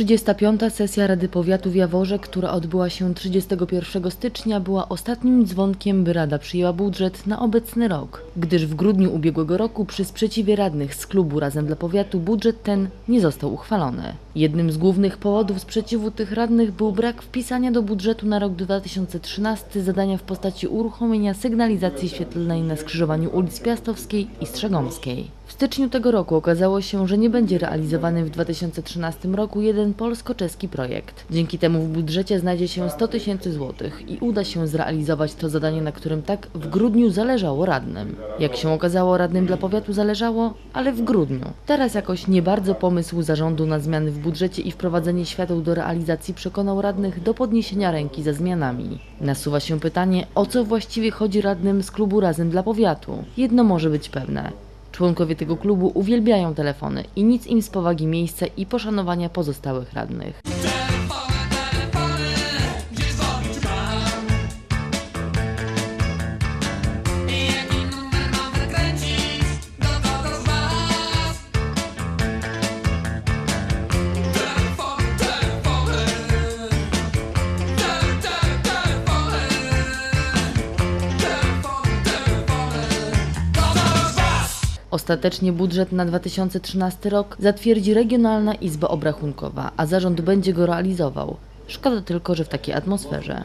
35. sesja Rady Powiatu w Jaworze, która odbyła się 31 stycznia, była ostatnim dzwonkiem, by Rada przyjęła budżet na obecny rok, gdyż w grudniu ubiegłego roku przy sprzeciwie radnych z klubu Razem dla Powiatu budżet ten nie został uchwalony. Jednym z głównych powodów sprzeciwu tych radnych był brak wpisania do budżetu na rok 2013 zadania w postaci uruchomienia sygnalizacji świetlnej na skrzyżowaniu ulic Piastowskiej i Strzegomskiej. W styczniu tego roku okazało się, że nie będzie realizowany w 2013 roku jeden polsko-czeski projekt. Dzięki temu w budżecie znajdzie się 100 tysięcy złotych i uda się zrealizować to zadanie, na którym tak w grudniu zależało radnym. Jak się okazało, radnym dla powiatu zależało, ale w grudniu. Teraz jakoś nie bardzo pomysł zarządu na zmiany w budżecie i wprowadzenie świateł do realizacji przekonał radnych do podniesienia ręki za zmianami. Nasuwa się pytanie, o co właściwie chodzi radnym z klubu Razem dla Powiatu. Jedno może być pewne. Członkowie tego klubu uwielbiają telefony i nic im z powagi miejsca i poszanowania pozostałych radnych. Ostatecznie budżet na 2013 rok zatwierdzi Regionalna Izba Obrachunkowa, a zarząd będzie go realizował. Szkoda tylko, że w takiej atmosferze.